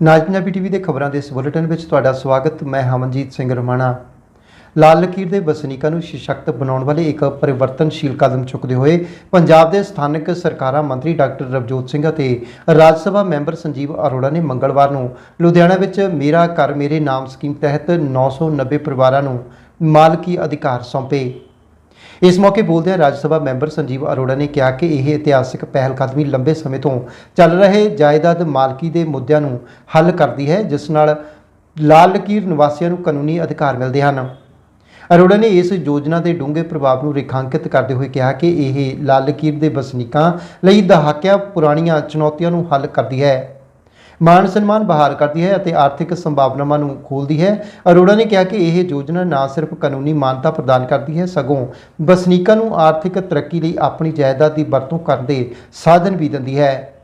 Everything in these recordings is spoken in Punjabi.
ਨਾਜ ਪੰਜਾਬੀ ਟੀਵੀ ਦੇ ਖਬਰਾਂ ਦੇ ਇਸ ਬੁਲੇਟਿਨ ਵਿੱਚ ਤੁਹਾਡਾ ਸਵਾਗਤ। ਮੈਂ ਹਮਨਜੀਤ ਸਿੰਘ ਰਮਾਣਾ। ਲਾਲ ਲਕੀਰ ਦੇ ਵਸਨੀਕਾਂ ਨੂੰ ਸਸ਼ਕਤ ਬਣਾਉਣ ਵਾਲੇ ਇੱਕ ਪਰਿਵਰਤਨਸ਼ੀਲ ਕਦਮ ਚੁੱਕਦੇ ਹੋਏ ਪੰਜਾਬ ਦੇ ਸਥਾਨਕ ਸਰਕਾਰਾਂ ਮੰਤਰੀ ਡਾਕਟਰ ਰਵਜੋਤ ਸਿੰਘ ਅਤੇ ਰਾਜ ਸਭਾ ਮੈਂਬਰ ਸੰਜੀਵ ਅਰੋੜਾ ਨੇ ਮੰਗਲਵਾਰ ਨੂੰ ਲੁਧਿਆਣਾ ਵਿੱਚ ਮੇਰਾ ਘਰ ਮੇਰੇ ਨਾਮ ਸਕੀਮ ਤਹਿਤ 990 ਪਰਿਵਾਰਾਂ ਨੂੰ ਮਾਲਕੀ ਅਧਿਕਾਰ ਸੌਂਪੇ। ਇਸ ਮੌਕੇ ਬੋਲਦਿਆਂ ਰਾਜ ਸਭਾ ਮੈਂਬਰ ਸੰਜੀਵ ਅਰੋੜਾ ਨੇ ਕਿਹਾ ਕਿ ਇਹ ਇਤਿਹਾਸਕ ਪਹਿਲ ਕਦਮੀ ਲੰਬੇ ਸਮੇਂ ਤੋਂ ਚੱਲ ਰਹੇ ਜਾਇਦਾਦ ਮਾਲਕੀ ਦੇ ਮੁੱਦਿਆਂ ਨੂੰ ਹੱਲ ਕਰਦੀ ਹੈ, ਜਿਸ ਨਾਲ ਲਾਲ ਲਕੀਰ ਨਿਵਾਸੀਆਂ ਨੂੰ ਕਾਨੂੰਨੀ ਅਧਿਕਾਰ ਮਿਲਦੇ ਹਨ। ਅਰੋੜਾ ਨੇ ਇਸ ਯੋਜਨਾ ਦੇ ਡੂੰਘੇ ਪ੍ਰਭਾਵ ਨੂੰ ਰੇਖਾਂਕਿਤ ਕਰਦੇ ਹੋਏ ਕਿਹਾ ਕਿ ਇਹ ਲਾਲ ਲਕੀਰ ਦੇ ਵਸਨੀਕਾਂ ਲਈ ਦਹਾਕਿਆਂ ਪੁਰਾਣੀਆਂ ਚੁਣੌਤੀਆਂ ਨੂੰ ਹੱਲ ਕਰਦੀ ਹੈ। ਮਾਣ ਸਨਮਾਨ ਬਹਾਲ ਕਰਦੀ ਹੈ ਅਤੇ ਆਰਥਿਕ ਸੰਭਾਵਨਾਵਾਂ ਨੂੰ ਖੋਲਦੀ ਹੈ। ਅਰੋੜਾ ਨੇ ਕਿਹਾ ਕਿ ਇਹ ਯੋਜਨਾ ਨਾ ਸਿਰਫ ਕਾਨੂੰਨੀ ਮਾਨਤਾ ਪ੍ਰਦਾਨ ਕਰਦੀ ਹੈ, ਸਗੋਂ ਵਸਨੀਕਾਂ ਨੂੰ ਆਰਥਿਕ ਤਰੱਕੀ ਲਈ ਆਪਣੀ ਜਾਇਦਾਦ ਦੀ ਵਰਤੋਂ ਕਰਨ ਦੇ ਸਾਧਨ ਵੀ ਦਿੰਦੀ ਹੈ।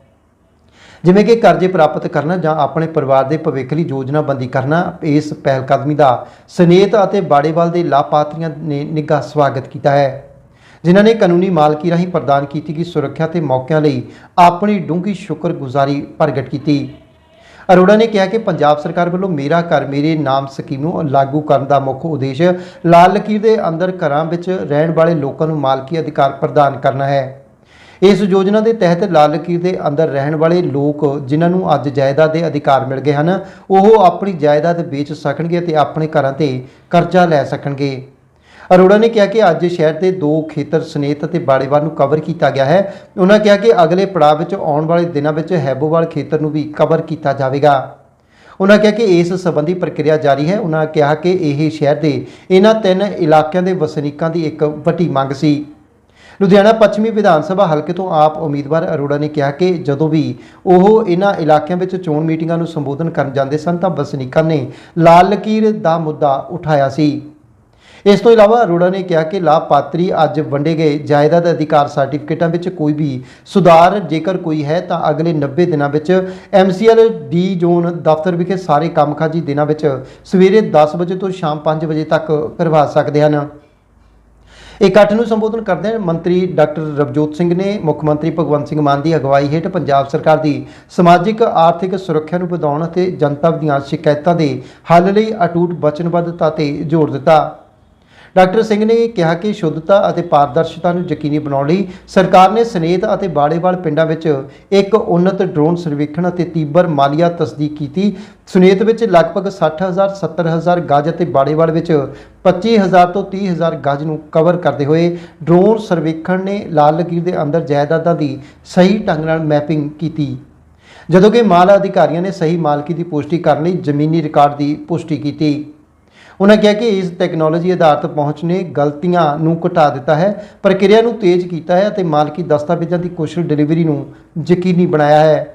ਜਿਵੇਂ ਕਿ ਕਰਜ਼ੇ ਪ੍ਰਾਪਤ ਕਰਨਾ ਜਾਂ ਆਪਣੇ ਪਰਿਵਾਰ ਦੇ ਭਵਿੱਖ ਲਈ ਯੋਜਨਾਬੰਦੀ ਕਰਨਾ, ਇਸ ਪਹਿਲਕਦਮੀ ਦਾ ਸਨੇਤ ਅਤੇ ਬਾੜੇਵਾਲ ਦੇ ਲਾਭਪਾਤਰੀਆਂ ਨੇ ਨਿੱਘਾ ਸਵਾਗਤ ਕੀਤਾ ਹੈ। ਜਿਨ੍ਹਾਂ ਨੇ ਕਾਨੂੰਨੀ ਮਾਲਕੀ ਰਾਹੀਂ ਪ੍ਰਦਾਨ ਕੀਤੀ ਗਈ ਸੁਰੱਖਿਆ ਤੇ ਮੌਕਿਆਂ ਲਈ ਆਪਣੀ ਡੂੰਘੀ ਸ਼ੁਕਰਗੁਜ਼ਾਰੀ ਪ੍ਰਗਟ ਕੀਤੀ। ਅਰੋੜਾ ਨੇ ਕਿਹਾ ਕਿ ਪੰਜਾਬ ਸਰਕਾਰ ਵੱਲੋਂ ਮੇਰਾ ਘਰ, ਮੇਰੇ ਨਾਮ ਸਕੀਮ ਨੂੰ ਲਾਗੂ ਕਰਨ ਦਾ ਮੁੱਖ ਉਦੇਸ਼ ਲਾਲ ਲਕੀਰ ਦੇ ਅੰਦਰ ਘਰਾਂ ਵਿੱਚ ਰਹਿਣ ਵਾਲੇ ਲੋਕਾਂ ਨੂੰ ਮਾਲਕੀ ਅਧਿਕਾਰ ਪ੍ਰਦਾਨ ਕਰਨਾ ਹੈ। ਇਸ ਯੋਜਨਾ ਦੇ ਤਹਿਤ ਲਾਲ ਲਕੀਰ ਦੇ ਅੰਦਰ ਰਹਿਣ ਵਾਲੇ ਲੋਕ ਜਿਨ੍ਹਾਂ ਨੂੰ ਅੱਜ ਜਾਇਦਾਦ ਦੇ ਅਧਿਕਾਰ ਮਿਲ ਗਏ ਹਨ, ਉਹ ਆਪਣੀ ਜਾਇਦਾਦ ਵੇਚ ਸਕਣਗੇ ਅਤੇ ਆਪਣੇ ਘਰਾਂ ਤੇ ਕਰਜ਼ਾ ਲੈ ਸਕਣਗੇ। ਅਰੋੜਾ ਨੇ ਕਿਹਾ ਕਿ ਅੱਜ ਸ਼ਹਿਰ ਦੇ ਦੋ ਖੇਤਰ ਸਨੇਤ ਅਤੇ ਬਾੜੇਵਾਲ ਨੂੰ ਕਵਰ ਕੀਤਾ ਗਿਆ ਹੈ। ਉਹਨਾਂ ਕਿਹਾ ਕਿ ਅਗਲੇ ਪੜਾਅ ਵਿੱਚ ਆਉਣ ਵਾਲੇ ਦਿਨਾਂ ਵਿੱਚ ਹੈਬੋਵਾਲ ਖੇਤਰ ਨੂੰ ਵੀ ਕਵਰ ਕੀਤਾ ਜਾਵੇਗਾ। ਉਹਨਾਂ ਕਿਹਾ ਕਿ ਇਸ ਸੰਬੰਧੀ ਪ੍ਰਕਿਰਿਆ ਜਾਰੀ ਹੈ। ਉਹਨਾਂ ਕਿਹਾ ਕਿ ਇਹ ਸ਼ਹਿਰ ਦੇ ਇਹਨਾਂ ਤਿੰਨ ਇਲਾਕਿਆਂ ਦੇ ਵਸਨੀਕਾਂ ਦੀ ਇੱਕ ਵੱਡੀ ਮੰਗ ਸੀ। ਲੁਧਿਆਣਾ ਪੱਛਮੀ ਵਿਧਾਨ ਸਭਾ ਹਲਕੇ ਤੋਂ ਆਪ ਉਮੀਦਵਾਰ ਅਰੋੜਾ ਨੇ ਕਿਹਾ ਕਿ ਜਦੋਂ ਵੀ ਉਹ ਇਹਨਾਂ ਇਲਾਕਿਆਂ ਵਿੱਚ ਚੋਣ ਮੀਟਿੰਗਾਂ ਨੂੰ ਸੰਬੋਧਨ ਕਰਨ ਜਾਂਦੇ ਸਨ ਤਾਂ ਵਸਨੀਕਾਂ ਨੇ ਲਾਲ ਲਕੀਰ ਦਾ ਮੁੱਦਾ ਉਠਾਇਆ ਸੀ। ਇਸ ਤੋਂ ਇਲਾਵਾ ਅਰੋੜਾ ਨੇ ਕਿਹਾ ਕਿ ਲਾਭਪਾਤਰੀ ਅੱਜ ਵੰਡੇ ਗਏ ਜਾਇਦਾਦ ਅਧਿਕਾਰ ਸਰਟੀਫਿਕੇਟਾਂ ਵਿੱਚ ਕੋਈ ਵੀ ਸੁਧਾਰ ਜੇਕਰ ਕੋਈ ਹੈ ਤਾਂ ਅਗਲੇ 90 ਦਿਨਾਂ ਵਿੱਚ ਐਮਸੀਐਲ ਡੀ ਜ਼ੋਨ ਦਫ਼ਤਰ ਵਿਖੇ ਸਾਰੇ ਕੰਮਕਾਜੀ ਦਿਨਾਂ ਵਿੱਚ ਸਵੇਰੇ 10 ਵਜੇ ਤੋਂ ਸ਼ਾਮ 5 ਵਜੇ ਤੱਕ ਕਰਵਾ ਸਕਦੇ ਹਨ। ਇਕੱਠ ਨੂੰ ਸੰਬੋਧਨ ਕਰਦਿਆਂ ਮੰਤਰੀ ਡਾਕਟਰ ਰਵਜੋਤ ਸਿੰਘ ਨੇ ਮੁੱਖ ਮੰਤਰੀ ਭਗਵੰਤ ਸਿੰਘ ਮਾਨ ਦੀ ਅਗਵਾਈ ਹੇਠ ਪੰਜਾਬ ਸਰਕਾਰ ਦੀ ਸਮਾਜਿਕ, ਆਰਥਿਕ ਸੁਰੱਖਿਆ ਨੂੰ ਵਧਾਉਣ ਅਤੇ ਜਨਤਾ ਦੀਆਂ ਸ਼ਿਕਾਇਤਾਂ ਦੇ ਹੱਲ ਲਈ ਅਟੂਟ, ਵਚਨਬੱਧਤਾ ਤੇ ਜ਼ੋਰ ਦਿੱਤਾ। ਡਾਕਟਰ ਸਿੰਘ ਨੇ ਕਿਹਾ ਕਿ ਸ਼ੁੱਧਤਾ ਅਤੇ ਪਾਰਦਰਸ਼ਤਾ ਨੂੰ ਯਕੀਨੀ ਬਣਾਉਣ ਲਈ ਸਰਕਾਰ ਨੇ ਸਨੇਤ ਅਤੇ ਬਾੜੇਵਾਲ ਪਿੰਡਾਂ ਵਿੱਚ ਇੱਕ ਉન્નਤ ਡਰੋਨ ਸਰਵੇਖਣ ਅਤੇ ਤੀਬਰ ਮਾਲੀਆ ਤਸਦੀਕ ਕੀਤੀ। ਸਨੇਤ ਵਿੱਚ ਲਗਭਗ 60000 70000 ਗਜ ਅਤੇ ਬਾੜੇਵਾਲ ਵਿੱਚ 25000 ਤੋਂ 30000 ਗਜ ਨੂੰ ਕਵਰ ਕਰਦੇ ਹੋਏ ਡਰੋਨ ਸਰਵੇਖਣ ਨੇ ਲਾਲ ਲਕੀਰ ਦੇ ਅੰਦਰ ਜਾਇਦਾਦਾਂ ਦੀ ਸਹੀ ਢੰਗ ਨਾਲ ਮੈਪਿੰਗ ਕੀਤੀ। ਜਦੋਂ ਕਿ ਮਾਲ ਅਧਿਕਾਰੀਆਂ ਨੇ ਸਹੀ ਮਾਲਕੀ ਦੀ ਪੁਸ਼ਟੀ ਕਰਨ ਲਈ ਜ਼ਮੀਨੀ ਰਿਕਾਰਡ ਦੀ ਪੁਸ਼ਟੀ ਕੀਤੀ। ਉਹਨਾਂ ਕਿਹਾ ਕਿ ਇਸ ਟੈਕਨੋਲੋਜੀ ਆਧਾਰਿਤ ਪਹੁੰਚ ਨੇ ਗਲਤੀਆਂ ਨੂੰ ਘਟਾ ਦਿੱਤਾ ਹੈ, ਪ੍ਰਕਿਰਿਆ ਨੂੰ ਤੇਜ਼ ਕੀਤਾ ਹੈ ਅਤੇ ਮਾਲਕੀ ਦਸਤਾਵੇਜ਼ਾਂ ਦੀ ਕੁਸ਼ਲ ਡਿਲੀਵਰੀ ਨੂੰ ਯਕੀਨੀ ਬਣਾਇਆ ਹੈ।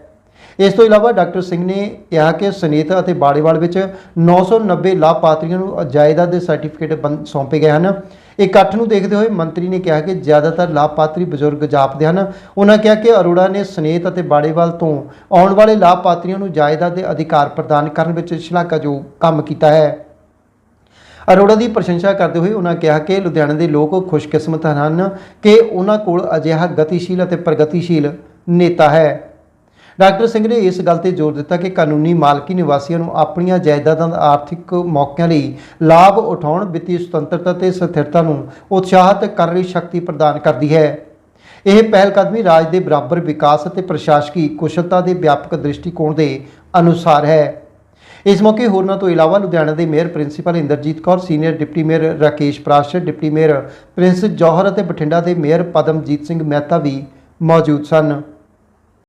ਇਸ ਤੋਂ ਇਲਾਵਾ ਡਾਕਟਰ ਸਿੰਘ ਨੇ ਕਿਹਾ ਕਿ ਸਨੇਤ ਅਤੇ ਬਾੜੇਵਾਲ ਵਿੱਚ 990 ਲਾਭਪਾਤਰੀਆਂ ਨੂੰ ਜਾਇਦਾਦ ਦੇ ਸਰਟੀਫਿਕੇਟ ਬੰ- ਸੌਂਪੇ ਗਏ ਹਨ। ਇਕੱਠ ਨੂੰ ਦੇਖਦੇ ਹੋਏ ਮੰਤਰੀ ਨੇ ਕਿਹਾ ਕਿ ਜ਼ਿਆਦਾਤਰ ਲਾਭਪਾਤਰੀ ਬਜ਼ੁਰਗ ਜਾਪਦੇ ਹਨ। ਉਹਨਾਂ ਕਿਹਾ ਕਿ ਅਰੋੜਾ ਨੇ ਸਨੇਤ ਅਤੇ ਬਾੜੇਵਾਲ ਤੋਂ ਆਉਣ ਵਾਲੇ ਲਾਭਪਾਤਰੀਆਂ ਨੂੰ ਜਾਇਦਾਦ ਦੇ ਅਧਿਕਾਰ ਪ੍ਰਦਾਨ ਕਰਨ ਵਿੱਚ ਸ਼ਲਾਘਾਯੋਗ ਕੰਮ ਕੀਤਾ ਹੈ। ਅਰੋੜਾ ਦੀ ਪ੍ਰਸ਼ੰਸਾ ਕਰਦੇ ਹੋਏ ਉਹਨਾਂ ਕਿਹਾ ਕਿ ਲੁਧਿਆਣਾ ਦੇ ਲੋਕ ਖੁਸ਼ਕਿਸਮਤ ਹਨ ਕਿ ਉਹਨਾਂ ਕੋਲ ਅਜਿਹਾ ਗਤੀਸ਼ੀਲ ਅਤੇ ਪ੍ਰਗਤੀਸ਼ੀਲ ਨੇਤਾ ਹੈ। ਡਾਕਟਰ ਸਿੰਘ ਨੇ ਇਸ ਗੱਲ ਤੇ ਜ਼ੋਰ ਦਿੱਤਾ ਕਿ ਕਾਨੂੰਨੀ ਮਾਲਕੀ ਨਿਵਾਸੀਆਂ ਨੂੰ ਆਪਣੀਆਂ ਜਾਇਦਾਦਾਂ ਦਾ ਆਰਥਿਕ ਮੌਕਿਆਂ ਲਈ ਲਾਭ ਉਠਾਉਣ, ਵਿੱਤੀ ਸੁਤੰਤਰਤਾ ਤੇ ਸਥਿਰਤਾ ਨੂੰ ਉਤਸ਼ਾਹਿਤ ਕਰਨ ਲਈ ਸ਼ਕਤੀ ਪ੍ਰਦਾਨ ਕਰਦੀ ਹੈ। ਇਹ ਪਹਿਲ ਕਦਮੀ ਰਾਜ ਦੇ ਬਰਾਬਰ ਵਿਕਾਸ ਅਤੇ ਪ੍ਰਸ਼ਾਸਕੀ ਕੁਸ਼ਲਤਾ ਦੇ ਵਿਆਪਕ ਦ੍ਰਿਸ਼ਟੀਕੋਣ ਦੇ ਅਨੁਸਾਰ ਹੈ। ਇਸ ਮੌਕੇ ਹੋਰਨਾਂ ਤੋਂ ਇਲਾਵਾ ਲੁਧਿਆਣਾ ਦੇ mayor principal Inderjit Kaur, senior deputy mayor Rakesh Parashar deputy mayor Prince Johar ਅਤੇ ਬਠਿੰਡਾ ਦੇ ਮੇਅਰ ਪਦਮਜੀਤ ਸਿੰਘ ਮਹਿਤਾ ਵੀ ਮੌਜੂਦ ਸਨ।